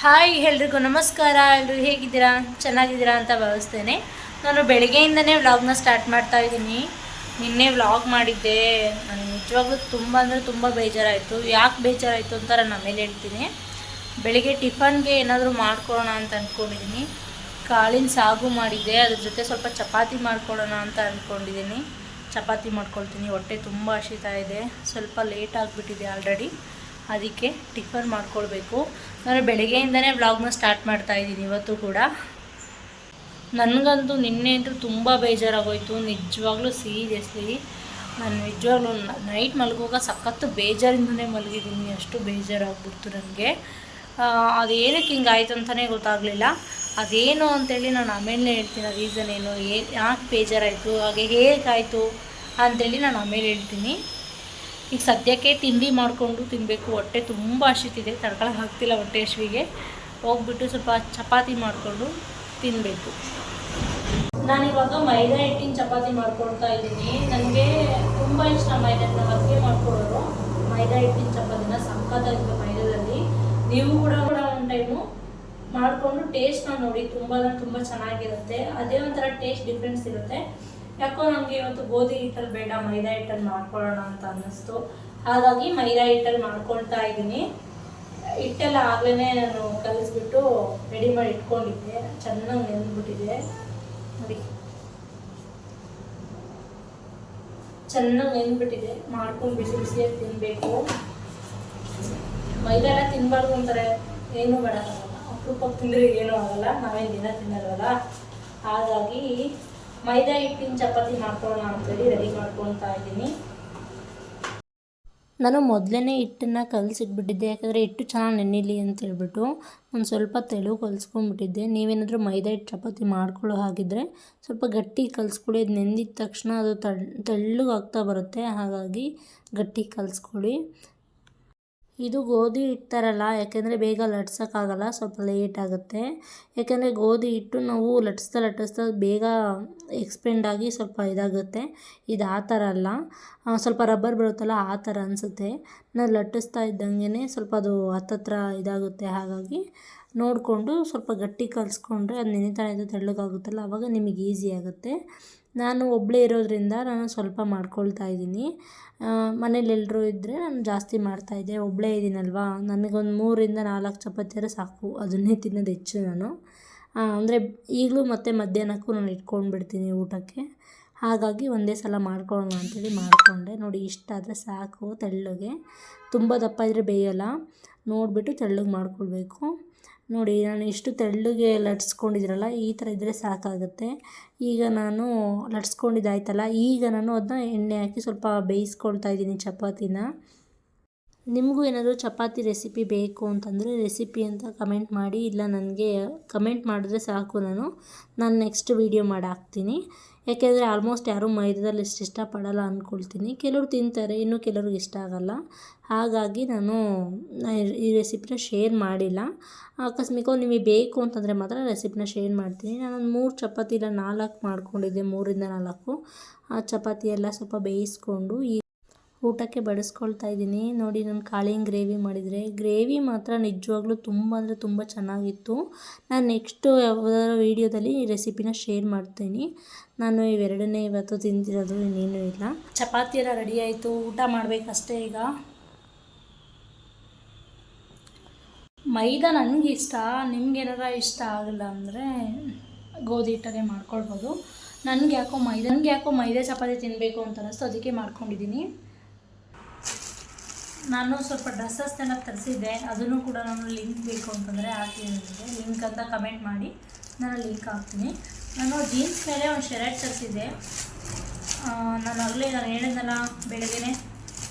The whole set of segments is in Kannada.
ಹಾಯ್ ಎಲ್ರಿಗೂ ನಮಸ್ಕಾರ. ಎಲ್ಲರೂ ಹೇಗಿದ್ದೀರಾ? ಚೆನ್ನಾಗಿದ್ದೀರಾ ಅಂತ ಭಾವಿಸ್ತೇನೆ. ನಾನು ಬೆಳಗ್ಗೆಯಿಂದನೇ ವ್ಲಾಗ್ನ ಸ್ಟಾರ್ಟ್ ಮಾಡ್ತಾ ಇದ್ದೀನಿ. ನಿನ್ನೆ ವ್ಲಾಗ್ ಮಾಡಿದ್ದೆ. ನನಗೆ ನಿಜವಾಗ್ಲೂ ತುಂಬ ಅಂದರೆ ತುಂಬ ಬೇಜಾರಾಯಿತು. ಯಾಕೆ ಬೇಜಾರಾಯಿತು ಅಂತ ನಾನು ಆಮೇಲೆ ಹೇಳ್ತೀನಿ. ಬೆಳಿಗ್ಗೆ ಟಿಫನ್ಗೆ ಏನಾದರೂ ಮಾಡ್ಕೊಳ್ಳೋಣ ಅಂತ ಅಂದ್ಕೊಂಡಿದ್ದೀನಿ ಕಾಳಿನ ಸಾಗು ಮಾಡಿದ್ದೆ. ಅದ್ರ ಜೊತೆ ಸ್ವಲ್ಪ ಚಪಾತಿ ಮಾಡ್ಕೊಳ್ಳೋಣ ಅಂತ ಅಂದ್ಕೊಂಡಿದ್ದೀನಿ ಚಪಾತಿ ಮಾಡ್ಕೊಳ್ತೀನಿ. ಹೊಟ್ಟೆ ತುಂಬ ಹಸಿತಾ ಇದೆ. ಸ್ವಲ್ಪ ಲೇಟ್ ಆಗಿಬಿಟ್ಟಿದೆ ಆಲ್ರೆಡಿ. ಅದಕ್ಕೆ ಟಿಫನ್ ಮಾಡ್ಕೊಳ್ಬೇಕು. ನಾನು ಬೆಳಗ್ಗೆಯಿಂದನೇ ವ್ಲಾಗ್ನ ಸ್ಟಾರ್ಟ್ ಮಾಡ್ತಾ ಇದ್ದೀನಿ ಇವತ್ತು ಕೂಡ. ನನಗಂತೂ ನಿನ್ನೆ ಅಂತೂ ತುಂಬ ಬೇಜಾರಾಗೋಯಿತು. ನಿಜವಾಗ್ಲೂ ಸೀರಿಯಸ್ಲಿ ನಾನು ನಿಜವಾಗ್ಲೂ ನೈಟ್ ಮಲಗುವಾಗ ಸಖತ್ತು ಬೇಜಾರಿಂದನೇ ಮಲಗಿದ್ದೀನಿ. ಅಷ್ಟು ಬೇಜಾರಾಗ್ಬಿಡ್ತು ನನಗೆ ಅದು ಏನಕ್ಕೆ ಹಿಂಗಾಯ್ತು ಅಂತಲೇ ಗೊತ್ತಾಗಲಿಲ್ಲ. ಅದೇನು ಅಂತೇಳಿ ನಾನು ಆಮೇಲೆ ಹೇಳ್ತೀನಿ. ರೀಸನ್ ಏನು? ಏ, ಯಾಕೆ ಬೇಜಾರಾಯಿತು? ಹಾಗೆ ಹೇಗಾಯಿತು ಅಂತೇಳಿ ನಾನು ಆಮೇಲೆ ಹೇಳ್ತೀನಿ. ಈಗ ಸದ್ಯಕ್ಕೆ ತಿಂಡಿ ಮಾಡಿಕೊಂಡು ತಿನ್ನಬೇಕು ಹೊಟ್ಟೆ ತುಂಬ ಹಸಿತಿದೆ. ತಡ್ಕೊಳಕ್ಕೆ ಹಾಕ್ತಿಲ್ಲ ಹೊಟ್ಟೆ ಹಸಿವಿಗೆ ಹೋಗ್ಬಿಟ್ಟು ಸ್ವಲ್ಪ ಚಪಾತಿ ಮಾಡಿಕೊಂಡು ತಿನ್ನಬೇಕು ನಾನಿವಾಗ ಮೈದಾ ಹಿಟ್ಟಿನ ಚಪಾತಿ ಮಾಡ್ಕೊಳ್ತಾ ಇದ್ದೀನಿ. ನನಗೆ ತುಂಬ ಇಷ್ಟ ಮೈದಾ ಹಾಕಿ ಅಡುಗೆ ಮೈದಾ ಹಿಟ್ಟಿನ ಚಪಾತಿನ ಸಕ್ಕತ್ತಾಗಿದೆ ಮೈದಾದಲ್ಲಿ ನೀವು ಕೂಡ ಕೂಡ ಒಂದು ಟೈಮು ಮಾಡಿಕೊಂಡು ಟೇಸ್ಟ್ನ ನೋಡಿ. ತುಂಬ ಅಂದರೆ ತುಂಬ ಚೆನ್ನಾಗಿರುತ್ತೆ. ಅದೇ ಒಂಥರ ಟೇಸ್ಟ್ ಡಿಫ್ರೆನ್ಸ್ ಇರುತ್ತೆ. ಯಾಕೋ ನನಗೆ ಇವತ್ತು ಗೋಧಿ ಹಿಟ್ಟಲ್ಲಿ ಬೇಡ, ಮೈದಾ ಹಿಟ್ಟಲ್ಲಿ ಮಾಡ್ಕೊಳ್ಳೋಣ ಅಂತ ಅನ್ನಿಸ್ತು. ಹಾಗಾಗಿ ಮೈದಾ ಹಿಟ್ಟಲ್ಲಿ ಮಾಡ್ಕೊಳ್ತಾ ಇದ್ದೀನಿ. ಹಿಟ್ಟೆಲ್ಲ ಆಗಲೇ ನಾನು ಕಲಿಸ್ಬಿಟ್ಟು ರೆಡಿ ಮಾಡಿ ಇಟ್ಕೊಂಡಿದ್ದೆ. ಚೆನ್ನಾಗಿ ನೆಂದ್ಬಿಟ್ಟಿದೆ ನೋಡಿ. ಚೆನ್ನಾಗಿ ನೆಂದ್ಬಿಟ್ಟಿದೆ ಮಾಡ್ಕೊಂಡು ಬಿಸಿ ಬಿಸಿಯಾಗಿ ತಿನ್ನಬೇಕು ಮೈದಾ ಎಲ್ಲ ತಿನ್ನಬಾರ್ದು ಅಂತಾರೆ. ಏನೂ ಮಾಡೋಕ್ಕಾಗಲ್ಲ ಅಪರೂಪಕ್ಕೆ ತಿಂದರೆ ಏನೂ ಆಗಲ್ಲ. ನಾವೇನು ದಿನ ತಿನ್ನಲ್ವಲ್ಲ? ಹಾಗಾಗಿ ಮೈದಾ ಹಿಟ್ಟಿನ ಚಪಾತಿ ಮಾಡ್ಕೊಳ್ಳೋಣ ಅಂತೇಳಿ ರೆಡಿ ಮಾಡ್ಕೊಳ್ತಾ ಇದ್ದೀನಿ. ನಾನು ಮೊದಲೇ ಹಿಟ್ಟನ್ನು ಕಲಸಿಟ್ಬಿಟ್ಟಿದ್ದೆ, ಯಾಕಂದರೆ ಹಿಟ್ಟು ಚೆನ್ನಾಗಿ ನೆನಿಲಿ ಅಂತ ಹೇಳ್ಬಿಟ್ಟು ಒಂದು ಸ್ವಲ್ಪ ತೆಳು ಕಲಿಸ್ಕೊಂಡ್ಬಿಟ್ಟಿದ್ದೆ. ನೀವೇನಾದರೂ ಮೈದಾ ಹಿಟ್ಟು ಚಪಾತಿ ಮಾಡ್ಕೊಳ್ಳೋ ಹಾಗಿದ್ರೆ ಸ್ವಲ್ಪ ಗಟ್ಟಿ ಕಲಿಸ್ಕೊಳ್ಳಿ. ಅದು ನೆಂದಿದ ತಕ್ಷಣ ಅದು ತೆಳ್ಳಗೆ ಆಗ್ತಾ ಬರುತ್ತೆ, ಹಾಗಾಗಿ ಗಟ್ಟಿ ಕಲಿಸ್ಕೊಳ್ಳಿ. ಇದು ಗೋಧಿ ಹಿಟ್ಟರಲ್ಲ, ಯಾಕೆಂದರೆ ಬೇಗ ಲಟ್ಸೋಕ್ಕಾಗಲ್ಲ, ಸ್ವಲ್ಪ ಲೇಟ್ ಆಗುತ್ತೆ. ಯಾಕೆಂದರೆ ಗೋಧಿ ಹಿಟ್ಟು ನಾವು ಲಟ್ಸ್ತಾ ಲಟ್ಟಿಸ್ತಾ ಬೇಗ ಎಕ್ಸ್ಪೆಂಡ್ ಆಗಿ ಸ್ವಲ್ಪ ಇದಾಗುತ್ತೆ. ಇದು ಆ ಥರ ಅಲ್ಲ. ಸ್ವಲ್ಪ ರಬ್ಬರ್ ಬರುತ್ತಲ್ಲ, ಆ ಥರ ಅನಿಸುತ್ತೆ. ನಾವು ಲಟ್ಟಿಸ್ತಾ ಇದ್ದಂಗೆ ಸ್ವಲ್ಪ ಅದು ಹತ್ತತ್ರ ಇದಾಗುತ್ತೆ. ಹಾಗಾಗಿ ನೋಡಿಕೊಂಡು ಸ್ವಲ್ಪ ಗಟ್ಟಿ ಕಲಿಸ್ಕೊಂಡ್ರೆ ಅದು ನೆನಿತಾ ಇದು ತೆಳ್ಳಗಾಗುತ್ತಲ್ಲ ಆವಾಗ ನಿಮಗೆ ಈಸಿ ಆಗುತ್ತೆ. ನಾನು ಒಬ್ಬಳೇ ಇರೋದ್ರಿಂದ ನಾನು ಸ್ವಲ್ಪ ಮಾಡ್ಕೊಳ್ತಾ ಇದ್ದೀನಿ. ಮನೇಲಿ ಎಲ್ಲರೂ ಇದ್ದರೆ ನಾನು ಜಾಸ್ತಿ ಮಾಡ್ತಾಯಿದ್ದೆ ಒಬ್ಬಳೇ ಇದ್ದೀನಲ್ವಾ? ನನಗೊಂದು ಮೂರಿಂದ ನಾಲ್ಕು ಚಪಾತಿಯರೆ ಸಾಕು. ಅದನ್ನೇ ತಿನ್ನೋದು ಹೆಚ್ಚು ನಾನು. ಅಂದರೆ ಈಗಲೂ ಮತ್ತೆ ಮಧ್ಯಾಹ್ನಕ್ಕೂ ನಾನು ಇಟ್ಕೊಂಡು ಬಿಡ್ತೀನಿ ಊಟಕ್ಕೆ. ಹಾಗಾಗಿ ಒಂದೇ ಸಲ ಮಾಡ್ಕೊಳ್ಳೋಣ ಅಂತೇಳಿ ಮಾಡಿಕೊಂಡೆ. ನೋಡಿ ಇಷ್ಟಾದರೆ ಸಾಕು ತೆಳ್ಳಗೆ. ತುಂಬ ದಪ್ಪ ಇದ್ದರೆ ಬೇಯೋಲ್ಲ. ನೋಡಿಬಿಟ್ಟು ತೆಳ್ಳಗೆ ಮಾಡ್ಕೊಳ್ಬೇಕು. ನೋಡಿ, ನಾನು ಇಷ್ಟು ತೆಳ್ಳಗೆ ಲಟ್ಸ್ಕೊಂಡಿದ್ರಲ್ಲ ಈ ಥರ ಇದ್ದರೆ ಸಾಕಾಗುತ್ತೆ. ಈಗ ನಾನು ಲಟ್ಸ್ಕೊಂಡಿದ್ದಾಯ್ತಲ್ಲ, ಈಗ ನಾನು ಅದನ್ನ ಎಣ್ಣೆ ಹಾಕಿ ಸ್ವಲ್ಪ ಬೇಯಿಸ್ಕೊಳ್ತಾ ಇದ್ದೀನಿ ಚಪಾತಿನ. ನಿಮಗೂ ಏನಾದರೂ ಚಪಾತಿ ರೆಸಿಪಿ ಬೇಕು ಅಂತಂದರೆ ರೆಸಿಪಿ ಅಂತ ಕಮೆಂಟ್ ಮಾಡಿ, ಇಲ್ಲ ನನಗೆ ಕಮೆಂಟ್ ಮಾಡಿದ್ರೆ ಸಾಕು ನಾನು. ನಾನು ನೆಕ್ಸ್ಟ್ ವೀಡಿಯೋ ಮಾಡಿ ಹಾಕ್ತೀನಿ ಯಾಕೆಂದರೆ ಆಲ್ಮೋಸ್ಟ್ ಯಾರೂ ಮೈದಾದಲ್ಲಿ ಇಷ್ಟು ಇಷ್ಟಪಡಲ್ಲ ಅಂದ್ಕೊಳ್ತೀನಿ ಕೆಲವರು ತಿಂತಾರೆ, ಇನ್ನು ಕೆಲವ್ರಿಗೆ ಇಷ್ಟ ಆಗಲ್ಲ. ಹಾಗಾಗಿ ನಾನು ಈ ರೆಸಿಪಿನ ಶೇರ್ ಮಾಡಿಲ್ಲ. ಆಕಸ್ಮಿಕವಾಗಿ ನಿಮಗೆ ಬೇಕು ಅಂತಂದರೆ ಮಾತ್ರ ರೆಸಿಪಿನ ಶೇರ್ ಮಾಡ್ತೀನಿ. ನಾನೊಂದು ಮೂರು ಚಪಾತಿ ಇಲ್ಲ, ನಾಲ್ಕು ಮಾಡ್ಕೊಂಡಿದ್ದೆ, ಮೂರಿಂದ ನಾಲ್ಕು. ಆ ಚಪಾತಿ ಎಲ್ಲ ಸ್ವಲ್ಪ ಬೇಯಿಸ್ಕೊಂಡು ಈ ಊಟಕ್ಕೆ ಬಡಿಸ್ಕೊಳ್ತಾ ಇದ್ದೀನಿ. ನೋಡಿ, ನಾನು ಕಾಳಿನ ಗ್ರೇವಿ ಮಾಡಿದರೆ. ಗ್ರೇವಿ ಮಾತ್ರ ನಿಜವಾಗ್ಲೂ ತುಂಬ ಅಂದರೆ ತುಂಬ ಚೆನ್ನಾಗಿತ್ತು. ನಾನು ನೆಕ್ಸ್ಟು ಯಾವುದಾದ್ರು ವೀಡಿಯೋದಲ್ಲಿ ಈ ರೆಸಿಪಿನ ಶೇರ್ ಮಾಡ್ತೀನಿ. ನಾನು ಇವೆರಡನ್ನೇ ಇವತ್ತು ತಿಂದಿರೋದು, ಇನ್ನೇನು ಇಲ್ಲ. ಚಪಾತಿ ಎಲ್ಲ ರೆಡಿ ಆಯಿತು. ಊಟ ಮಾಡಬೇಕಷ್ಟೇ ಈಗ. ಮೈದಾ ನನಗೆ ಇಷ್ಟ. ನಿಮ್ಗೇನಾರ ಇಷ್ಟ ಆಗಲ್ಲ ಅಂದರೆ ಗೋಧಿ ಹಿಟ್ಟಲ್ಲೇ ಮಾಡ್ಕೊಳ್ಬೋದು. ನನಗೆ ಯಾಕೋ ಮೈದಾ, ನನಗೆ ಯಾಕೋ ಮೈದಾ ಚಪಾತಿ ತಿನ್ನಬೇಕು ಅಂತ ಅನ್ನಿಸ್ತು ಅದಕ್ಕೆ ಮಾಡ್ಕೊಂಡಿದ್ದೀನಿ. ನಾನು ಸ್ವಲ್ಪ ಡ್ರೆಸ್ಸಸ್ನೆಲ್ಲ ತರಿಸಿದ್ದೆ, ಅದನ್ನು ಕೂಡ ನಾನು ಲಿಂಕ್ ಬೇಕು ಅಂತಂದರೆ ಹಾಕ್ತೀನಿ ನನಗೆ ಲಿಂಕ್ ಅಂತ ಕಮೆಂಟ್ ಮಾಡಿ ನಾನು ಲಿಂಕ್ ಹಾಕ್ತೀನಿ. ನಾನು ಜೀನ್ಸ್ ಮೇಲೆ ಒಂದು ಶರ್ಟ್ ತರಿಸಿದ್ದೆ. ನಾನು ಆಗಲೇ ನಾನು ಹೇಳಿದ್ನಲ್ಲ ಬೆಳಗ್ಗೆ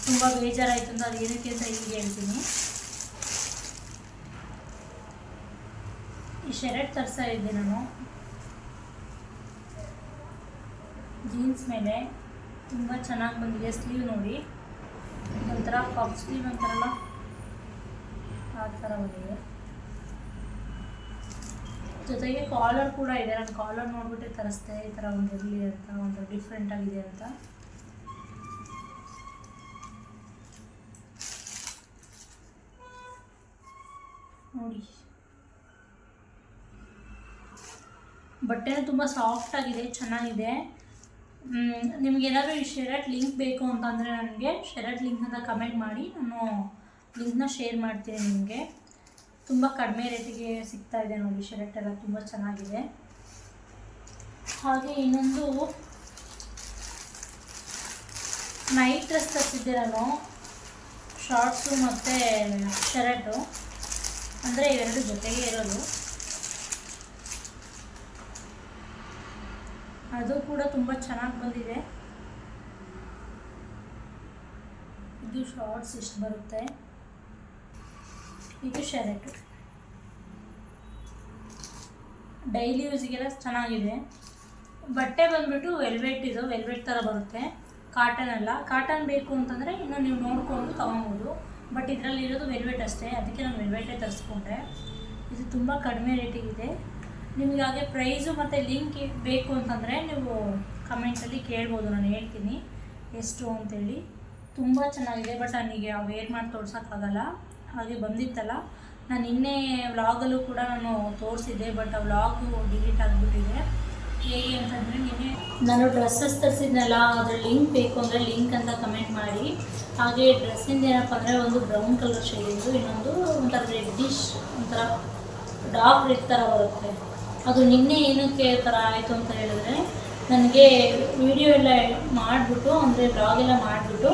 ತುಂಬ ಬೇಜಾರಾಯಿತು ಅಂತ ಅದು ಏನಕ್ಕೆ ಅಂತ ಈಗ ಹೇಳ್ತೀನಿ. ಈ ಶರ್ಟ್ ತರಿಸ್ತಾ ಇದ್ದೆ ನಾನು. ಜೀನ್ಸ್ ಮೇಲೆ ತುಂಬ ಚೆನ್ನಾಗಿ ಬಂದಿದೆ, ಸ್ಲೀವ್ ನೋಡಿ. ಒಂಥರ ಕಪ್ ಸ್ಲೀವ್ ಅಂತಾರಲ್ಲ ಆ ಥರ ಬಂದಿದೆ. ಜೊತೆಗೆ ಕಾಲರ್ ಕೂಡ ಇದೆ, ನಾನು ಕಾಲರ್ ನೋಡಿಬಿಟ್ಟೆ ತರಿಸ್ದೆ, ಈ ಥರ ಒಂದು ಇರಲಿ ಅಂತ, ಒಂದು ಡಿಫ್ರೆಂಟ್ ಆಗಿದೆ ಅಂತ. ನೋಡಿ. ಬಟ್ಟೆ ತುಂಬ ಸಾಫ್ಟ್ ಆಗಿದೆ, ಚೆನ್ನಾಗಿದೆ. ನಿಮ್ಗೆ ಏನಾದರೂ ಈ ಶರ್ಟ್ ಲಿಂಕ್ ಬೇಕು ಅಂತಂದರೆ ನನಗೆ ಶರ್ಟ್ ಲಿಂಕ್ ಅಂತ ಕಮೆಂಟ್ ಮಾಡಿ. ನಾನು ಲಿಂಕ್ನ ಶೇರ್ ಮಾಡ್ತೀನಿ ನಿಮಗೆ. ತುಂಬ ಕಡಿಮೆ ರೇಟಿಗೆ ಸಿಗ್ತಾ ಇದೆ ನೋಡಿ ಶರ್ಟ್ ಎಲ್ಲ, ತುಂಬ ಚೆನ್ನಾಗಿದೆ. ಹಾಗೆ ಇನ್ನೊಂದು ನೈಟ್ ಡ್ರೆಸ್ ತರಿಸಿದ್ದೆ ನಾನು ಶಾರ್ಟ್ಸು ಮತ್ತು ಶರ್ಟು ಅಂದರೆ ಇವೆರಡು ಜೊತೆಗೆ ಇರೋದು. ಅದು ಕೂಡ ತುಂಬ ಚೆನ್ನಾಗಿ ಬಂದಿದೆ. ಇದು ಶಾರ್ಟ್ಸ್ ಇಷ್ಟು ಬರುತ್ತೆ? ಇದು ಶರ್ಟ್ ಡೈಲಿ ಯೂಸಿಗೆಲ್ಲ ಚೆನ್ನಾಗಿದೆ. ಬಟ್ಟೆ ಬಂದ್ಬಿಟ್ಟು ವೆಲ್ವೆಟ್ ಇದು ವೆಲ್ವೆಟ್ ಥರ ಬರುತ್ತೆ. ಕಾಟನ್ ಅಲ್ಲ. ಕಾಟನ್ ಬೇಕು ಅಂತಂದರೆ ಇನ್ನು ನೀವು ನೋಡಿಕೊಂಡು ತೊಗೊಬೋದು. ಬಟ್ ಇದರಲ್ಲಿ ಇರೋದು ವೆಲ್ವೆಟ್ ಅಷ್ಟೇ. ಅದಕ್ಕೆ ನಾನು ವೆಲ್ವೆಟೇ ತರಿಸ್ಕೊಂಡೆ. ಇದು ತುಂಬ ಕಡಿಮೆ ರೇಟಿಗಿದೆ ನಿಮಗೆ ಹಾಗೆ ಪ್ರೈಸು ಮತ್ತು ಲಿಂಕ್ ಬೇಕು ಅಂತಂದರೆ ನೀವು ಕಮೆಂಟಲ್ಲಿ ಕೇಳ್ಬೋದು, ನಾನು ಹೇಳ್ತೀನಿ. ಎಷ್ಟು ಅಂತೇಳಿ. ತುಂಬ ಚೆನ್ನಾಗಿದೆ, ಬಟ್ ನನಗೆ ವೇರ್ ಮಾಡಿ ತೋರ್ಸೋಕ್ಕಾಗಲ್ಲ. ಹಾಗೆ ಬಂದಿತ್ತಲ್ಲ. ನಾನು ನಿನ್ನೆ ವ್ಲಾಗಲ್ಲೂ ಕೂಡ ನಾನು ತೋರಿಸಿದ್ದೆ, ಬಟ್ ಆ ವ್ಲಾಗು ಡಿಲೀಟ್ ಆಗಿಬಿಟ್ಟಿದೆ. ಹೇಗೆ ಅಂತಂದರೆ ನಿನ್ನೆ ನಾನು ಡ್ರೆಸ್ಸಸ್ ತರಿಸಿದ್ನಲ್ಲ, ಅದ್ರ ಲಿಂಕ್ ಬೇಕು ಅಂದರೆ ಲಿಂಕ್ ಅಂತ ಕಮೆಂಟ್ ಮಾಡಿ. ಹಾಗೆ ಡ್ರೆಸ್ಸಿಂದ ಏನಪ್ಪ ಅಂದರೆ ಒಂದು ಬ್ರೌನ್ ಕಲರ್ ಶೇಡಿಂದು ಇನ್ನೊಂದು ಒಂಥರ ರೆಡ್ಡಿಶ್ ಒಂಥರ ಡಾರ್ಕ್ ರೆಡ್ ಥರ ಬರುತ್ತೆ. ಅದು ನಿನ್ನೆ ಏನಕ್ಕೆ ಥರ ಆಯಿತು ಅಂತ ಹೇಳಿದ್ರೆ, ನನಗೆ ವಿಡಿಯೋ ಎಲ್ಲ ಮಾಡಿಬಿಟ್ಟು, ಅಂದರೆ ಬ್ಲಾಗ್ ಎಲ್ಲ ಮಾಡಿಬಿಟ್ಟು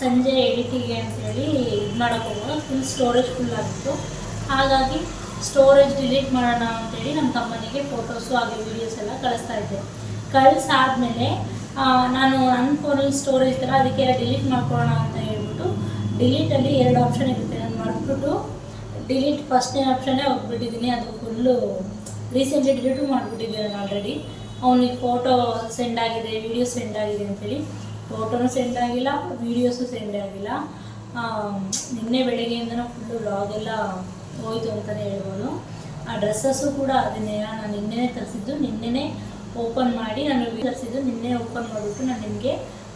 ಸಂಜೆ ಎಡಿಟಿಗೆ ಅಂತೇಳಿ ಇದು ಮಾಡೋಕ್ಕೆ ಫುಲ್ ಸ್ಟೋರೇಜ್ ಫುಲ್ ಆಗಿತ್ತು. ಹಾಗಾಗಿ ಸ್ಟೋರೇಜ್ ಡಿಲೀಟ್ ಮಾಡೋಣ ಅಂತೇಳಿ ನಮ್ಮ ತಮ್ಮನಿಗೆ ಫೋಟೋಸು ಹಾಗೆ ವೀಡಿಯೋಸ್ ಎಲ್ಲ ಕಳಿಸ್ತಾ ಇದ್ದೆ. ಕಳಿಸಾದ್ಮೇಲೆ ನಾನು ನನ್ನ ಫೋನಲ್ಲಿ ಸ್ಟೋರೇಜ್ ಥರ ಅದಕ್ಕೆಲ್ಲ ಡಿಲೀಟ್ ಮಾಡ್ಕೊಳ್ಳೋಣ ಅಂತ ಹೇಳ್ಬಿಟ್ಟು ಡಿಲೀಟಲ್ಲಿ ಎರಡು ಆಪ್ಷನ್ ಇರುತ್ತೆ. ನಾನು ಮಾಡಿಬಿಟ್ಟು ಡಿಲೀಟ್ ಫಸ್ಟ್ನೇ ಆಪ್ಷನ್ನೇ ಹೋಗ್ಬಿಟ್ಟಿದ್ದೀನಿ. ಅದು ಫುಲ್ಲು ರೀಸೆಂಟ್ಲಿ ಡಿಲೀಟು ನಾನು ಆಲ್ರೆಡಿ ಅವನಿಗೆ ಫೋಟೋ ಸೆಂಡ್ ಆಗಿದೆ ವಿಡಿಯೋ ಸೆಂಡ್ ಆಗಿದೆ ಅಂತೇಳಿ. ಫೋಟೋನೂ ಸೆಂಡ್ ಆಗಿಲ್ಲ ವೀಡಿಯೋಸು ಸೆಂಡ್ ಆಗಿಲ್ಲ. ನಿನ್ನೆ ಬೆಳಗ್ಗೆಯಿಂದನೂ ಫುಲ್ಲು ಲಾಗೆಲ್ಲ ಹೋಯ್ತು ಅಂತಲೇ ಹೇಳ್ಬೋದು. ಆ ಡ್ರೆಸ್ಸಸ್ಸು ಕೂಡ ಅದನ್ನೇ, ನಾನು ನಿನ್ನೆನೇ ತರಿಸಿದ್ದು. ನಿನ್ನೆನೇ ಓಪನ್ ಮಾಡಿ ನಾನು ತರಿಸಿದ್ದು. ನಿನ್ನೆ ಓಪನ್ ಮಾಡಿಬಿಟ್ಟು ನಾನು ನಿಮಗೆ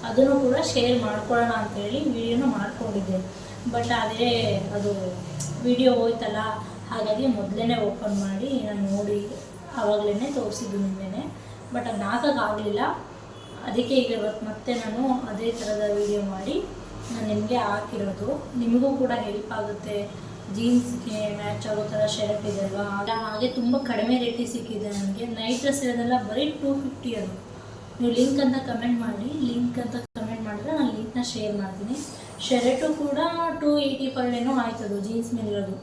ಅದನ್ನು ಕೂಡ ಶೇರ್ ಮಾಡ್ಕೊಳ್ಳೋಣ ಅಂತೇಳಿ ವಿಡಿಯೋನ ಮಾಡ್ಕೊಂಡಿದ್ದೆ. ಬಟ್ ಅದೇ, ಅದು ವಿಡಿಯೋ ಹೋಯ್ತಲ್ಲ ಹಾಗಾಗಿ ಮೊದಲೇ ಓಪನ್ ಮಾಡಿ ನಾನು ನೋಡಿ ಆವಾಗಲೇ ತೋರಿಸಿದ್ದು ನಿನ್ನೆ ಬಟ್ ಅದು ಹಾಕೋಕ್ಕಾಗಲಿಲ್ಲ ಅದಕ್ಕೆ ಈಗ ಇವತ್ತು ಮತ್ತೆ ನಾನು ಅದೇ ಥರದ ವಿಡಿಯೋ ಮಾಡಿ ನಾನು ನಿಮಗೆ ಹಾಕಿರೋದು. ನಿಮಗೂ ಕೂಡ ಹೆಲ್ಪ್ ಆಗುತ್ತೆ. ಜೀನ್ಸ್ಗೆ ಮ್ಯಾಚ್ ಆಗೋ ಥರ ಶರ್ಟ್ ಇದೆ ಅಲ್ವಾ? ಹಾಗೆ ತುಂಬ ಕಡಿಮೆ ರೇಟಿಗೆ ಸಿಕ್ಕಿದೆ ನನಗೆ. ನೈಟ್ ಡ್ರೆಸ್ ಇರೋದೆಲ್ಲ ಬರೀ ಟೂ ಫಿಫ್ಟಿ ಅದು. ನೀವು ಲಿಂಕ್ ಅಂತ ಕಮೆಂಟ್ ಮಾಡಿ. ಲಿಂಕ್ ಅಂತ ಕಮೆಂಟ್ ಮಾಡಿದ್ರೆ ನಾನು ಲಿಂಕ್ನ ಶೇರ್ ಮಾಡ್ತೀನಿ. ಶರ್ಟು ಕೂಡ ಟೂ ಏಯ್ಟಿ ಫೈವ್ ಏನೋ ಆಯ್ತದು ಜೀನ್ಸ್ ಮೇಲಿರೋದು.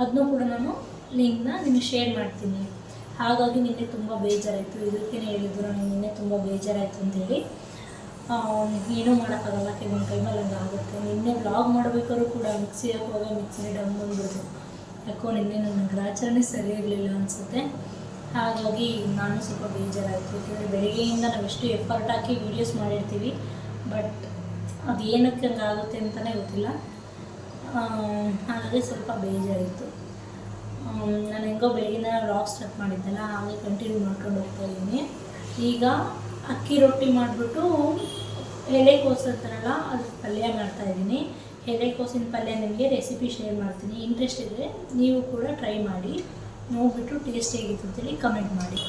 ಅದನ್ನೂ ಕೂಡ ನಾನು ಲಿಂಕ್ನ ನಿಮಗೆ ಶೇರ್ ಮಾಡ್ತೀನಿ. ಹಾಗಾಗಿ ನಿನ್ನೆ ತುಂಬ ಬೇಜಾರಾಯಿತು. ಇದಕ್ಕೆ ಹೇಳಿದ್ರು, ನಾನು ನಿನ್ನೆ ತುಂಬ ಬೇಜಾರಾಯಿತು ಅಂತೇಳಿ. ಏನೂ ಮಾಡೋಕ್ಕಾಗಲ್ಲ, ಕೆಲವೊಂದು ಟೈಮಲ್ಲಿ ಹಂಗೆ ಆಗುತ್ತೆ. ನಿನ್ನೆ ಬ್ಲಾಗ್ ಮಾಡಬೇಕಾದ್ರೂ ಕೂಡ ಮಿಕ್ಸಿ ಹಾಕುವಾಗ ಮಿಕ್ಸಿನ ಡಮ್ ಬಂದ್ಬಿಡ್ತು. ಯಾಕೋ ನಿನ್ನೆ ನನ್ನ ಗ್ರಾಚರಣೆ ಸರಿ ಇರಲಿಲ್ಲ ಅನಿಸುತ್ತೆ. ಹಾಗಾಗಿ ನಾನು ಸ್ವಲ್ಪ ಬೇಜಾರಾಯಿತು. ಯಾಕೆಂದರೆ ಬೆಳಗ್ಗೆಯಿಂದ ನಾವು ಎಷ್ಟು ಎಫರ್ಟ್ ಹಾಕಿ ವೀಡಿಯೋಸ್ ಮಾಡಿರ್ತೀವಿ ಬಟ್ ಅದು ಏನಕ್ಕೆ ಹಂಗಾಗುತ್ತೆ ಅಂತಲೇ ಗೊತ್ತಿಲ್ಲ. ಹಾಗಾಗಿ ಸ್ವಲ್ಪ ಬೇಜಾರಿತ್ತು. ನಾನು ಹೆಂಗೋ ಬೆಳಗಿನ ರಾಕ್ ಸ್ಟಾರ್ಟ್ ಮಾಡಿದ್ದೆಲ್ಲ, ಹಾಗೆ ಕಂಟಿನ್ಯೂ ಮಾಡ್ಕೊಂಡು ಹೋಗ್ತಾ ಇದ್ದೀನಿ. ಈಗ ಅಕ್ಕಿ ರೊಟ್ಟಿ ಮಾಡಿಬಿಟ್ಟು ಎಲೆಕೋಸು ಅಂತಾರಲ್ಲ ಅದು ಪಲ್ಯ ಮಾಡ್ತಾ ಇದ್ದೀನಿ. ಎಲೆಕೋಸಿನ ಪಲ್ಯ ನಿಮಗೆ ರೆಸಿಪಿ ಶೇರ್ ಮಾಡ್ತೀನಿ. ಇಂಟ್ರೆಸ್ಟ್ ಇದ್ದರೆ ನೀವು ಕೂಡ ಟ್ರೈ ಮಾಡಿ. ನೋಡಿಬಿಟ್ಟು ಟೇಸ್ಟ್ ಹೇಗಿತ್ತು ಅಂತೇಳಿ ಕಮೆಂಟ್ ಮಾಡಿ.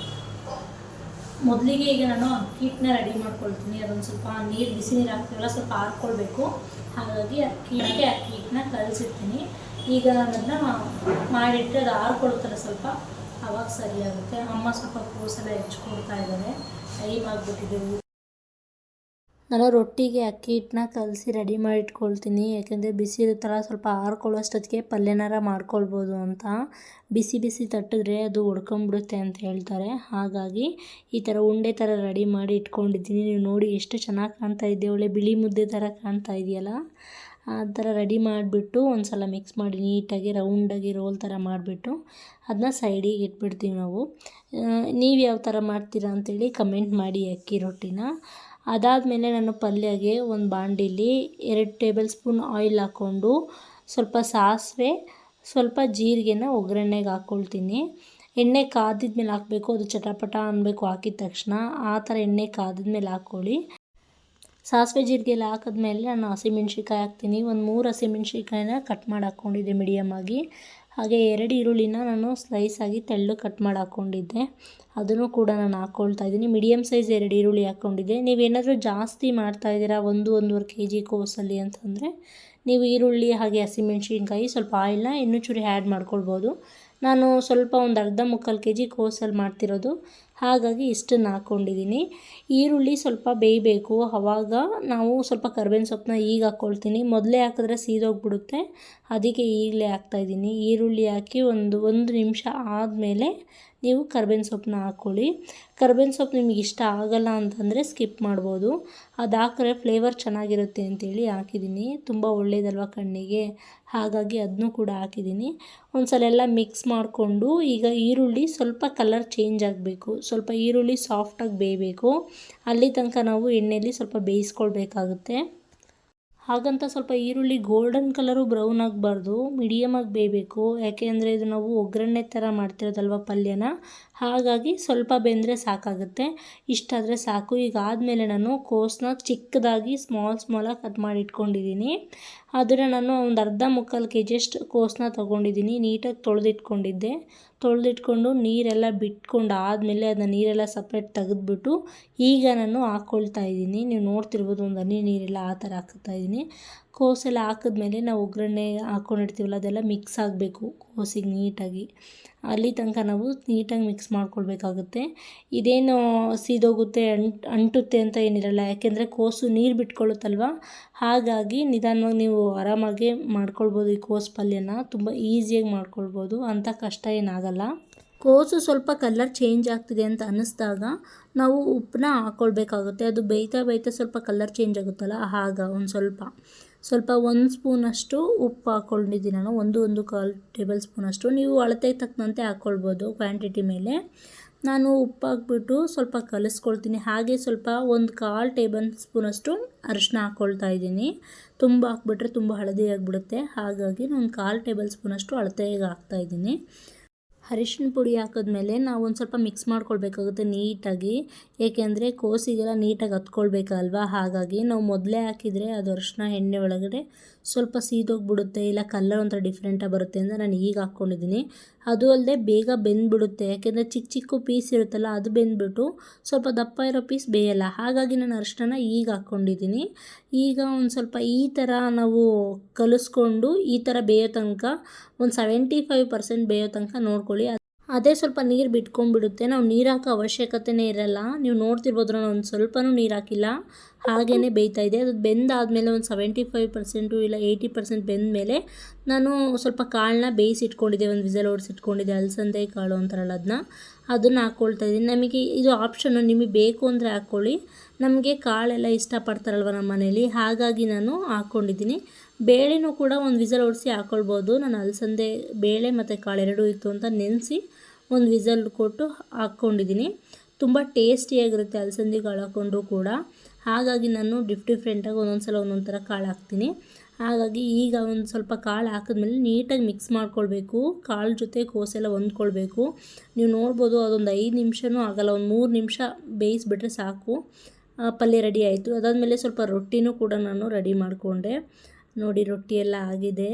ಮೊದಲಿಗೆ ಈಗ ನಾನು ಅಕ್ಕಿ ಹಿಟ್ಟನ್ನ ರೆಡಿ ಮಾಡ್ಕೊಳ್ತೀನಿ. ಅದೊಂದು ಸ್ವಲ್ಪ ನೀರು ಬಿಸಿ ನೀರು ಹಾಕ್ತೀವಲ್ಲ, ಸ್ವಲ್ಪ ಹಾಕ್ಕೊಳ್ಬೇಕು ಹಾಗಾಗಿ ಅಕ್ಕಿ ಹಿಟ್ಟಿಗೆ ಅಕ್ಕಿ ಹಿಟ್ಟನ್ನ ಕಲಸಿರ್ತೀನಿ. ಈಗ ಅದನ್ನು ಮಾಡಿಟ್ಟು ಅದು ಆರ್ಕೊಳ್ತಾರೆ ಸ್ವಲ್ಪ, ಅವಾಗ ಸರಿಯಾಗುತ್ತೆ ಅಮ್ಮ ಸ್ವಲ್ಪ ಕೂಸೆಲ್ಲ ಹೆಚ್ಕೊಡ್ತಾ ಇದ್ದಾರೆ. ಟೈಮ್ ಆಗಿಬಿಟ್ಟಿದೆ. ನಾನು ರೊಟ್ಟಿಗೆ, ಅಕ್ಕಿ ಹಿಟ್ಟನ್ನ ಕಲಸಿ ರೆಡಿ ಮಾಡಿ ಇಟ್ಕೊಳ್ತೀನಿ ಯಾಕೆಂದರೆ ಬಿಸಿ ಇರುತ್ತಲ್ಲ ಸ್ವಲ್ಪ ಆರ್ಕೊಳ್ಳೋಷ್ಟೊತ್ತಿಗೆ ಪಲ್ಯನಾರ ಮಾಡ್ಕೊಳ್ಬೋದು ಅಂತ. ಬಿಸಿ ಬಿಸಿ ತಟ್ಟಿದ್ರೆ ಅದು ಒಡ್ಕೊಂಬಿಡುತ್ತೆ ಅಂತ ಹೇಳ್ತಾರೆ. ಹಾಗಾಗಿ ಈ ಥರ ಉಂಡೆ ಥರ ರೆಡಿ ಮಾಡಿ ಇಟ್ಕೊಂಡಿದ್ದೀನಿ. ನೀವು ನೋಡಿ ಎಷ್ಟು ಚೆನ್ನಾಗಿ ಕಾಣ್ತಾ ಇದೆ. ಒಳ್ಳೆ ಬಿಳಿ ಮುದ್ದೆ ಥರ ಕಾಣ್ತಾ ಇದೆಯಲ್ಲ? ಆ ಥರ ರೆಡಿ ಮಾಡಿಬಿಟ್ಟು ಒಂದು ಸಲ ಮಿಕ್ಸ್ ಮಾಡಿ ನೀಟಾಗಿ ರೌಂಡಾಗಿ ರೋಲ್ ಥರ ಮಾಡಿಬಿಟ್ಟು ಅದನ್ನ ಸೈಡಿಗೆ ಇಟ್ಬಿಡ್ತೀವಿ ನಾವು. ನೀವು ಯಾವ ಥರ ಮಾಡ್ತೀರಾ ಅಂತೇಳಿ ಕಮೆಂಟ್ ಮಾಡಿ ಅಕ್ಕಿ ರೊಟ್ಟಿನ. ಅದಾದಮೇಲೆ ನಾನು ಪಲ್ಯಗೆ ಒಂದು ಬಾಣಲಿಲಿ ಎರಡು ಟೇಬಲ್ ಸ್ಪೂನ್ ಆಯಿಲ್ ಹಾಕ್ಕೊಂಡು ಸ್ವಲ್ಪ ಸಾಸಿವೆ, ಸ್ವಲ್ಪ ಜೀರಿಗೆನ ಒಗ್ಗರಣೆಗೆ ಹಾಕ್ಕೊಳ್ತೀನಿ. ಎಣ್ಣೆ ಕಾದಿದ್ಮೇಲೆ ಹಾಕಬೇಕು, ಅದು ಚಟಪಟ ಅನ್ನಬೇಕು ಹಾಕಿದ ತಕ್ಷಣ ಆ ಥರ ಎಣ್ಣೆ ಕಾದಿದ್ಮೇಲೆ ಹಾಕ್ಕೊಳ್ಳಿ. ಸಾಸಿವೆ ಜೀರಿಗೆ ಎಲ್ಲ ಹಾಕಿದ್ಮೇಲೆ ನಾನು ಹಸಿಮೆಣ್ಸಿಕಾಯಿ ಹಾಕ್ತೀನಿ. ಒಂದು ಮೂರು ಹಸಿಮೆಣ್ಸಿಕಾಯಿನ ಕಟ್ ಮಾಡಿ ಹಾಕ್ಕೊಂಡಿದ್ದೆ ಮೀಡಿಯಮ್ ಆಗಿ. ಹಾಗೆ ಎರಡು ಈರುಳ್ಳಿನ ನಾನು ಸ್ಲೈಸ್ ಆಗಿ ತೆಳ್ಳು ಕಟ್ ಮಾಡಿ ಹಾಕ್ಕೊಂಡಿದ್ದೆ. ಅದನ್ನು ಕೂಡ ನಾನು ಹಾಕ್ಕೊಳ್ತಾ ಇದ್ದೀನಿ. ಮೀಡಿಯಮ್ ಸೈಜ್ ಎರಡು ಈರುಳ್ಳಿ ಹಾಕ್ಕೊಂಡಿದ್ದೆ. ನೀವೇನಾದರೂ ಜಾಸ್ತಿ ಮಾಡ್ತಾ ಇದ್ದೀರಾ ಒಂದು ಒಂದೂವರೆ ಕೆ ಜಿ ಕೋಸಲ್ಲಿ ಅಂತಂದರೆ, ನೀವು ಈರುಳ್ಳಿ ಹಾಗೆ ಹಸಿಮೆಣ್ಸಿನ್ಕಾಯಿ ಸ್ವಲ್ಪ ಆಯಿಲ್ನ ಇನ್ನೂ ಚೂರಿ ಆ್ಯಡ್ ಮಾಡ್ಕೊಳ್ಬೋದು. ನಾನು ಸ್ವಲ್ಪ ಒಂದು ಅರ್ಧ ಮುಕ್ಕಾಲು ಕೆ ಜಿ ಕೋಸಲ್ಲಿ ಮಾಡ್ತಿರೋದು. ಹಾಗಾಗಿ ಇಷ್ಟನ್ನು ಹಾಕ್ಕೊಂಡಿದ್ದೀನಿ ಈರುಳ್ಳಿ ಸ್ವಲ್ಪ ಬೇಯಬೇಕು. ಆವಾಗ ನಾವು ಸ್ವಲ್ಪ ಕರ್ಬೇವಿನ ಸೊಪ್ಪನ್ನ ಈಗ ಹಾಕ್ಕೊಳ್ತೀನಿ ಮೊದಲೇ ಹಾಕಿದ್ರೆ ಸೀದೋಗ್ಬಿಡುತ್ತೆ. ಅದಕ್ಕೆ ಈಗಲೇ ಹಾಕ್ತಾಯಿದ್ದೀನಿ ಈರುಳ್ಳಿ ಹಾಕಿ ಒಂದು ಒಂದು ನಿಮಿಷ ಆದಮೇಲೆ ನೀವು ಕರ್ಬೇವಿನ ಸೊಪ್ಪನ್ನ ಹಾಕ್ಕೊಳ್ಳಿ. ಕರ್ಬೇವಿನ ಸೊಪ್ಪು ನಿಮಗೆ ಇಷ್ಟ ಆಗಲ್ಲ ಅಂತಂದರೆ ಸ್ಕಿಪ್ ಮಾಡ್ಬೋದು. ಅದು ಹಾಕಿದ್ರೆ ಫ್ಲೇವರ್ ಚೆನ್ನಾಗಿರುತ್ತೆ ಅಂತೇಳಿ ಹಾಕಿದ್ದೀನಿ. ತುಂಬ ಒಳ್ಳೆಯದಲ್ವ ಕಣ್ಣಿಗೆ? ಹಾಗಾಗಿ ಅದನ್ನೂ ಕೂಡ ಹಾಕಿದ್ದೀನಿ. ಒಂದು ಸಲ ಎಲ್ಲ ಮಿಕ್ಸ್ ಮಾಡಿಕೊಂಡು ಈಗ ಈರುಳ್ಳಿ ಸ್ವಲ್ಪ ಕಲರ್ ಚೇಂಜ್ ಆಗಬೇಕು. ಸ್ವಲ್ಪ ಈರುಳ್ಳಿ ಸಾಫ್ಟಾಗಿ ಬೇಯಬೇಕು. ಅಲ್ಲಿ ತನಕ ನಾವು ಎಣ್ಣೆಯಲ್ಲಿ ಸ್ವಲ್ಪ ಬೇಯಿಸ್ಕೊಳ್ಬೇಕಾಗುತ್ತೆ. ಹಾಗಂತ ಸ್ವಲ್ಪ ಈರುಳ್ಳಿ ಗೋಲ್ಡನ್ ಕಲರು ಬ್ರೌನ್ ಆಗಬಾರ್ದು ಮೀಡಿಯಮಾಗಿ ಬೇಯಬೇಕು. ಯಾಕೆ ಅಂದರೆ ಇದು ನಾವು ಒಗ್ಗರಣೆ ಥರ ಮಾಡ್ತಿರೋದಲ್ವ ಪಲ್ಯನ? ಹಾಗಾಗಿ ಸ್ವಲ್ಪ ಬೆಂದರೆ ಸಾಕಾಗುತ್ತೆ. ಇಷ್ಟಾದರೆ ಸಾಕು. ಈಗ ಆದಮೇಲೆ ನಾನು ಕೋಸನ್ನ ಚಿಕ್ಕದಾಗಿ ಸ್ಮಾಲ್ ಸ್ಮಾಲಾಗಿ ಕಟ್ ಮಾಡಿ ಇಟ್ಕೊಂಡಿದ್ದೀನಿ ಅದನ್ನು ನಾನು ಒಂದು ಅರ್ಧ ಮುಕ್ಕಾಲು ಕೆ ಜಿಯಷ್ಟು ಕೋಸನ್ನ ತೊಗೊಂಡಿದ್ದೀನಿ ನೀಟಾಗಿ ತೊಳೆದಿಟ್ಕೊಂಡಿದ್ದೆ. ತೊಳೆದಿಟ್ಕೊಂಡು ನೀರೆಲ್ಲ ಬಿಟ್ಕೊಂಡು ಆದಮೇಲೆ ಅದನ್ನ ನೀರೆಲ್ಲ ಸಪ್ರೇಟ್ ತೆಗೆದ್ಬಿಟ್ಟು ಈಗ ನಾನು ಹಾಕ್ಕೊಳ್ತಾ ಇದ್ದೀನಿ ನೀವು ನೋಡ್ತಿರ್ಬೋದು ಒಂದು ಹನಿ ನೀರೆಲ್ಲ ಆ ಥರ ಹಾಕ್ತಾ ಇದ್ದೀನಿ ಕೋಸೆಲ್ಲ ಹಾಕಿದ್ಮೇಲೆ ನಾವು ಒಗ್ಗರಣೆ ಹಾಕ್ಕೊಂಡಿರ್ತೀವಲ್ಲ ಅದೆಲ್ಲ ಮಿಕ್ಸ್ ಆಗಬೇಕು ಕೋಸಿಗೆ ನೀಟಾಗಿ. ಅಲ್ಲಿ ತನಕ ನಾವು ನೀಟಾಗಿ ಮಿಕ್ಸ್ ಮಾಡ್ಕೊಳ್ಬೇಕಾಗುತ್ತೆ. ಇದೇನು ಸೀದೋಗುತ್ತೆ, ಅಂಟು, ಅಂಟುತ್ತೆ ಅಂತ ಏನಿರಲ್ಲ, ಯಾಕೆಂದರೆ ಕೋಸು ನೀರು ಬಿಟ್ಕೊಳ್ಳುತ್ತಲ್ವ? ಹಾಗಾಗಿ ನಿಧಾನವಾಗಿ ನೀವು ಆರಾಮಾಗಿ ಮಾಡ್ಕೊಳ್ಬೋದು ಈ ಕೋಸು ಪಲ್ಯನ, ತುಂಬ ಈಸಿಯಾಗಿ ಮಾಡ್ಕೊಳ್ಬೋದು ಅಂತ ಕಷ್ಟ ಏನಾಗಲ್ಲ. ಕೋಸು ಸ್ವಲ್ಪ ಕಲರ್ ಚೇಂಜ್ ಆಗ್ತಿದೆ ಅಂತ ಅನ್ನಿಸ್ದಾಗ ನಾವು ಉಪ್ಪನ್ನ ಹಾಕ್ಕೊಳ್ಬೇಕಾಗುತ್ತೆ ಅದು ಬೇಯ್ತಾ ಬೇಯ್ತಾ ಸ್ವಲ್ಪ ಕಲರ್ ಚೇಂಜ್ ಆಗುತ್ತಲ್ಲ, ಆಗ ಒಂದು ಸ್ವಲ್ಪ. ಸ್ವಲ್ಪ ಒಂದು ಸ್ಪೂನಷ್ಟು ಉಪ್ಪು ಹಾಕ್ಕೊಂಡಿದ್ದೀನಿ ನಾನು. ಒಂದು ಒಂದು ಕಾಲು ಟೇಬಲ್ ಸ್ಪೂನಷ್ಟು. ನೀವು ಅಳತೆಗೆ ತಕ್ಕಂತೆ ಹಾಕ್ಕೊಳ್ಬೋದು ಕ್ವಾಂಟಿಟಿ ಮೇಲೆ. ನಾನು ಉಪ್ಪು ಹಾಕ್ಬಿಟ್ಟು ಸ್ವಲ್ಪ ಕಲಿಸ್ಕೊಳ್ತೀನಿ. ಹಾಗೆ ಸ್ವಲ್ಪ ಒಂದು ಕಾಲು ಟೇಬಲ್ ಸ್ಪೂನಷ್ಟು ಅರಿಶಿನ ಹಾಕ್ಕೊಳ್ತಾ ಇದ್ದೀನಿ. ತುಂಬ ಹಾಕ್ಬಿಟ್ರೆ ತುಂಬ ಹಳದಿ ಆಗಿಬಿಡುತ್ತೆ. ಹಾಗಾಗಿ ನಾನು ಕಾಲು ಟೇಬಲ್ ಸ್ಪೂನಷ್ಟು ಅಳತೆಗೆ ಹಾಕ್ತಾಯಿದ್ದೀನಿ ಅರಿಶಿನ ಪುಡಿ ಹಾಕಿದ್ಮೇಲೆ ನಾವು ಒಂದು ಸ್ವಲ್ಪ ಮಿಕ್ಸ್ ಮಾಡ್ಕೊಳ್ಬೇಕಾಗುತ್ತೆ ನೀಟಾಗಿ. ಏಕೆಂದರೆ ಕೋಸಿಗೆಲ್ಲ ನೀಟಾಗಿ ಹತ್ಕೊಳ್ಬೇಕಲ್ವ? ಹಾಗಾಗಿ ನಾವು ಮೊದಲೇ ಹಾಕಿದರೆ ಅದು ಅರಿಶಿನ ಎಣ್ಣೆ ಒಳಗಡೆ ಸ್ವಲ್ಪ ಸೀದೋಗ್ಬಿಡುತ್ತೆ, ಇಲ್ಲ ಕಲ್ಲರ್ ಒಂಥರ ಡಿಫ್ರೆಂಟಾಗಿ ಬರುತ್ತೆ ಅಂತ ನಾನು ಈಗ ಹಾಕ್ಕೊಂಡಿದ್ದೀನಿ ಅದು ಅಲ್ಲದೆ ಬೇಗ ಬೆಂದ್ಬಿಡುತ್ತೆ. ಯಾಕೆಂದರೆ ಚಿಕ್ಕ ಚಿಕ್ಕ ಪೀಸ್ ಇರುತ್ತಲ್ಲ, ಅದು ಬೆಂದ್ಬಿಟ್ಟು ಸ್ವಲ್ಪ ದಪ್ಪ ಇರೋ ಪೀಸ್ ಬೇಯಲ್ಲ. ಹಾಗಾಗಿ ನಾನು ಅರಿಶಿನ ಈಗ ಹಾಕ್ಕೊಂಡಿದ್ದೀನಿ. ಈಗ ಒಂದು ಸ್ವಲ್ಪ ಈ ಥರ ನಾವು ಕಲಿಸ್ಕೊಂಡು ಈ ಥರ ಬೇಯೋ ತನಕ ಒಂದು ಸೆವೆಂಟಿ ಫೈವ್ ಪರ್ಸೆಂಟ್ ಬೇಯೋ ತನಕ ನೋಡ್ಕೊಳ್ಳಿ. ಅದೇ ಸ್ವಲ್ಪ ನೀರು ಬಿಟ್ಕೊಂಡ್ಬಿಡುತ್ತೆ. ನಾವು ನೀರು ಹಾಕೋ ಅವಶ್ಯಕತೆನೇ ಇರಲ್ಲ. ನೀವು ನೋಡ್ತಿರ್ಬೋದು ನಾನು ಒಂದು ಸ್ವಲ್ಪನೂ ನೀರು ಹಾಕಿಲ್ಲ. ಹಾಗೇ ಬೇಯ್ತಾ ಇದೆ. ಅದು ಬೆಂದಾದಮೇಲೆ ಒಂದು ಸೆವೆಂಟಿ ಫೈವ್ ಪರ್ಸೆಂಟು ಇಲ್ಲ ಏಯ್ಟಿ ಪರ್ಸೆಂಟ್ ಬೆಂದ ಮೇಲೆ ನಾನು ಸ್ವಲ್ಪ ಕಾಳನ್ನ ಬೇಯಿಸಿಟ್ಕೊಂಡಿದ್ದೆ, ಒಂದು ವಿಸಲ್ ಓಡಿಸಿಟ್ಕೊಂಡಿದ್ದೆ ಅಲಸಂದೆ ಕಾಳು ಅಂತಾರಲ್ಲ ಅದನ್ನ ಅದನ್ನು ಹಾಕ್ಕೊಳ್ತಾ ಇದ್ದೀನಿ. ನಮಗೆ ಇದು ಆಪ್ಷನ್ನು ನಿಮಗೆ ಬೇಕು ಅಂದರೆ ಹಾಕ್ಕೊಳ್ಳಿ ನಮಗೆ ಕಾಳೆಲ್ಲ ಇಷ್ಟಪಡ್ತಾರಲ್ವ ನಮ್ಮ ಮನೇಲಿ? ಹಾಗಾಗಿ ನಾನು ಹಾಕ್ಕೊಂಡಿದ್ದೀನಿ ಬೇಳೆನೂ ಕೂಡ ಒಂದು ವಿಸಲ್ ಓಡಿಸಿ ಹಾಕ್ಕೊಳ್ಬೋದು ನಾನು ಅಲಸಂದೆ, ಬೇಳೆ ಮತ್ತು ಕಾಳು ಎರಡೂ ಇತ್ತು ಅಂತ ನೆನೆಸಿ ಒಂದು ವಿಸಲ್ ಕೊಟ್ಟು ಹಾಕ್ಕೊಂಡಿದ್ದೀನಿ. ತುಂಬ ಟೇಸ್ಟಿಯಾಗಿರುತ್ತೆ ಅಲಸಂದಿ ಕಾಳು ಕೂಡ. ಹಾಗಾಗಿ ನಾನು ಡಿಫ್ ಡಿಫ್ರೆಂಟಾಗಿ ಒಂದೊಂದು ಸಲ ಒಂದೊಂದು ಥರ ಕಾಳು ಹಾಕ್ತೀನಿ. ಹಾಗಾಗಿ ಈಗ ಒಂದು ಸ್ವಲ್ಪ ಕಾಳು ಹಾಕಿದ್ಮೇಲೆ ನೀಟಾಗಿ ಮಿಕ್ಸ್ ಮಾಡ್ಕೊಳ್ಬೇಕು. ಕಾಳು ಜೊತೆ ಕೋಸೆಲ್ಲ ಹೊಂದ್ಕೊಳ್ಬೇಕು. ನೀವು ನೋಡ್ಬೋದು ಅದೊಂದು ಐದು ನಿಮಿಷನೂ ಆಗಲ್ಲ, ಒಂದು ಮೂರು ನಿಮಿಷ ಬೇಯಿಸ್ಬಿಟ್ರೆ ಸಾಕು. ಪಲ್ಯ ರೆಡಿ ಆಯಿತು. ಅದಾದಮೇಲೆ ಸ್ವಲ್ಪ ರೊಟ್ಟಿನೂ ಕೂಡ ನಾನು ರೆಡಿ ಮಾಡಿಕೊಂಡೆ. ನೋಡಿ ರೊಟ್ಟಿ ಎಲ್ಲ ಆಗಿದೆ.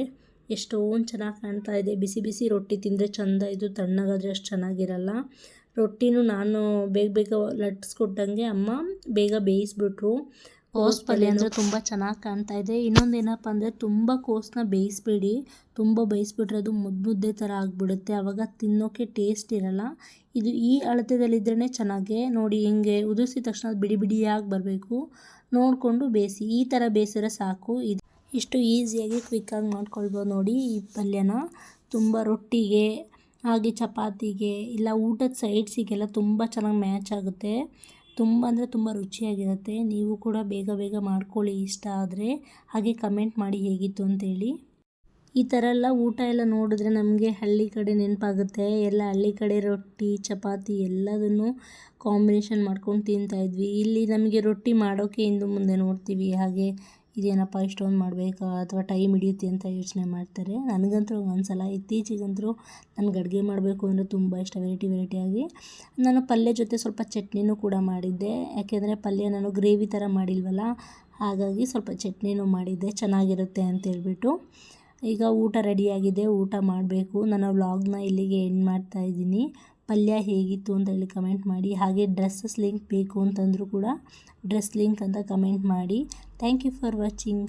ಎಷ್ಟೊಂದು ಚೆನ್ನಾಗಿ ಕಾಣ್ತಾ ಇದೆ. ಬಿಸಿ ಬಿಸಿ ರೊಟ್ಟಿ ತಿಂದರೆ ಚೆಂದ ಇದು ತಣ್ಣಗಾದರೆ ಅಷ್ಟು ಚೆನ್ನಾಗಿರಲ್ಲ. ರೊಟ್ಟಿನೂ ನಾನು ಬೇಗ ಬೇಗ ಲಟ್ಸ್ಕೊಟ್ಟಂಗೆ ಅಮ್ಮ ಬೇಗ ಬೇಯಿಸ್ಬಿಟ್ರು. ಕೋಸ್ ಪಲ್ಯ ಅಂದರೆ ತುಂಬ ಚೆನ್ನಾಗಿ ಕಾಣ್ತಾ ಇದೆ. ಇನ್ನೊಂದು ಏನಪ್ಪ ಅಂದರೆ ತುಂಬ ಕೋಸನ್ನ ಬೇಯಿಸ್ಬೇಡಿ. ತುಂಬ ಬೇಯಿಸ್ಬಿಟ್ರೆ ಅದು ಮುದ್ದು ಮುದ್ದೆ ಥರ ಆಗಿಬಿಡುತ್ತೆ. ಆವಾಗ ತಿನ್ನೋಕ್ಕೆ ಟೇಸ್ಟ್ ಇರಲ್ಲ. ಇದು ಈ ಅಳತೆದಲ್ಲಿದ್ರೇ ಚೆನ್ನಾಗೆ ನೋಡಿ ಹಿಂಗೆ ಉದುರಿಸಿದ ತಕ್ಷಣ ಬಿಡಿ ಬಿಡಿಯಾಗಿ ಬರಬೇಕು. ನೋಡಿಕೊಂಡು ಬೇಯಿಸಿ. ಈ ಥರ ಬೇಯಿಸಿದ್ರೆ ಸಾಕು. ಇದು ಇಷ್ಟು ಈಸಿಯಾಗಿ ಕ್ವಿಕ್ಕಾಗಿ ಮಾಡ್ಕೊಳ್ಬೋದು ನೋಡಿ ಈ ಪಲ್ಯನ. ತುಂಬ ರೊಟ್ಟಿಗೆ, ಹಾಗೆ ಚಪಾತಿಗೆ, ಇಲ್ಲ ಊಟದ ಸೈಡ್ಸಿಗೆಲ್ಲ ತುಂಬ ಚೆನ್ನಾಗಿ ಮ್ಯಾಚ್ ಆಗುತ್ತೆ. ತುಂಬ ಅಂದರೆ ತುಂಬ ರುಚಿಯಾಗಿರುತ್ತೆ. ನೀವು ಕೂಡ ಬೇಗ ಬೇಗ ಮಾಡ್ಕೊಳ್ಳಿ ಇಷ್ಟ ಆದರೆ. ಹಾಗೆ ಕಮೆಂಟ್ ಮಾಡಿ ಹೇಗಿತ್ತು ಅಂತೇಳಿ. ಈ ಥರ ಎಲ್ಲ ಊಟ ಎಲ್ಲ ನೋಡಿದ್ರೆ ನಮಗೆ ಹಳ್ಳಿ ಕಡೆ ನೆನಪಾಗುತ್ತೆ. ಎಲ್ಲ ಹಳ್ಳಿ ಕಡೆ ರೊಟ್ಟಿ, ಚಪಾತಿ ಎಲ್ಲದನ್ನು ಕಾಂಬಿನೇಷನ್ ಮಾಡ್ಕೊಂಡು ತಿಂತಾಯಿದ್ವಿ ಇಲ್ಲಿ ನಮಗೆ ರೊಟ್ಟಿ ಮಾಡೋಕ್ಕೆ ಹಿಂದೆ ಮುಂದೆ ನೋಡ್ತೀವಿ. ಹಾಗೆ ಇದೇನಪ್ಪ ಇಷ್ಟೊಂದು ಮಾಡಬೇಕಾ ಅಥವಾ ಟೈಮ್ ಹಿಡಿಯುತ್ತೆ ಅಂತ ಯೋಚನೆ ಮಾಡ್ತಾರೆ. ನನಗಂತೂ ಒಂದ್ಸಲ ಇತ್ತೀಚೆಗಂತೂ ನನಗೆ ಅಡುಗೆ ಮಾಡಬೇಕು ಅಂದರೆ ತುಂಬ ಇಷ್ಟ ವೆರೈಟಿ ವೆರೈಟಿಯಾಗಿ. ನಾನು ಪಲ್ಯ ಜೊತೆ ಸ್ವಲ್ಪ ಚಟ್ನಿನೂ ಕೂಡ ಮಾಡಿದ್ದೆ. ಯಾಕೆಂದರೆ ಪಲ್ಯ ನಾನು ಗ್ರೇವಿ ಥರ ಮಾಡಿಲ್ವಲ್ಲ, ಹಾಗಾಗಿ ಸ್ವಲ್ಪ ಚಟ್ನಿನೂ ಮಾಡಿದ್ದೆ. ಚೆನ್ನಾಗಿರುತ್ತೆ ಅಂತೇಳ್ಬಿಟ್ಟು ಈಗ ಊಟ ರೆಡಿಯಾಗಿದೆ, ಊಟ ಮಾಡಬೇಕು. ನನ್ನ ವ್ಲಾಗ್ನ ಇಲ್ಲಿಗೆ ಎಂಡ್ ಮಾಡ್ತಾ ಇದ್ದೀನಿ. ಪಲ್ಯ ಹೇಗಿತ್ತು ಅಂತ ಹೇಳಿ ಕಮೆಂಟ್ ಮಾಡಿ. ಹಾಗೆ ಡ್ರೆಸ್ಸಸ್ ಲಿಂಕ್ ಬೇಕು ಅಂತಂದರೂ ಕೂಡ ಡ್ರೆಸ್ ಲಿಂಕ್ ಅಂತ ಕಮೆಂಟ್ ಮಾಡಿ. Thank you for watching